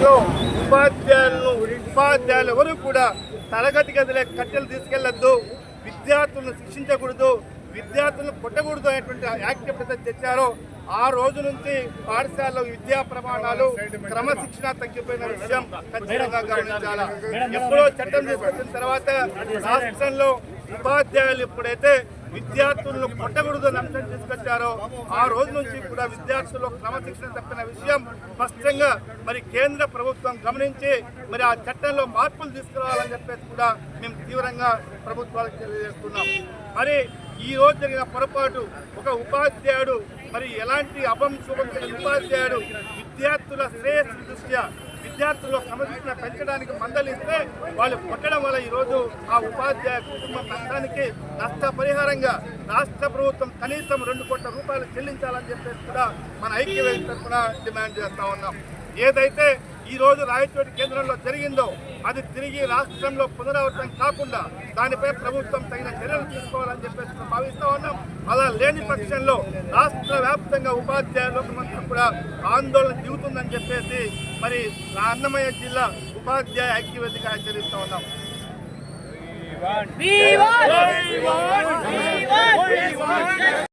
లో ఉపాధ్యాయులను ఉపాధ్యాయులు ఎవరు కూడా తరగతి గదిలో కట్టెలు తీసుకెళ్ళొద్దు విద్యార్థులను శిక్షించకూడదు విద్యార్థులను కొట్టకూడదు అనేటువంటి యాక్ట్ ఎప్పుడైతే తెచ్చారో ఆ రోజు నుంచి పాఠశాలలో విద్యా ప్రమాణాలు క్రమశిక్షణ తగ్గిపోయిన విషయం ఖచ్చితంగా గమనించాలా? ఎప్పుడో చట్టం తీసుకొచ్చిన తర్వాత రాష్ట్రంలో ఉపాధ్యాయులు ఎప్పుడైతే విద్యార్థులను కొట్టకూడదు అని అంశం తీసుకొచ్చారో ఆ రోజు నుంచి కూడా విద్యార్థుల్లో క్రమశిక్షణ తప్పిన విషయం స్పష్టంగా మరి కేంద్ర ప్రభుత్వం గమనించి మరి ఆ చట్టంలో మార్పులు తీసుకురావాలని చెప్పేసి కూడా మేము తీవ్రంగా ప్రభుత్వాలకు తెలియజేస్తున్నాం. మరి ఈ రోజు జరిగిన పొరపాటు ఒక ఉపాధ్యాయుడు మరి ఎలాంటి అభం శుభం ఉపాధ్యాయుడు విద్యార్థుల శ్రేయస్సు దృష్ట్యా విద్యార్థుల్లో క్రమశిక్షణ పెంచడానికి మందలిస్తే వాళ్ళు కొట్టడం వల్ల ఈరోజు ఆ ఉపాధ్యాయ కుటుంబ నష్టానికి నష్టపరిహారంగా రాష్ట్ర ప్రభుత్వం కనీసం రెండు కోట్ల రూపాయలు చెల్లించాలని చెప్పేసి కూడా మన ఐక్యవేది తరఫున డిమాండ్ చేస్తా ఉన్నాం. ఏదైతే ఈరోజు రాయచోటి కేంద్రంలో జరిగిందో అది తిరిగి రాష్ట్రంలో పునరావృతం కాకుండా దానిపై ప్రభుత్వం తగిన చర్యలు తీసుకోవాలని చెప్పేసి భావిస్తూ ఉన్నాం. అలా లేని పక్షంలో రాష్ట్ర వ్యాప్తంగా ఉపాధ్యాయుల మంత్రం కూడా ఆందోళన దిగుతుందని చెప్పేసి మరి అన్నమయ్య జిల్లా ఉపాధ్యాయ ఐక్యవేదిగా హెచ్చరిస్తా ఉన్నాం We want! We want! We want! We want!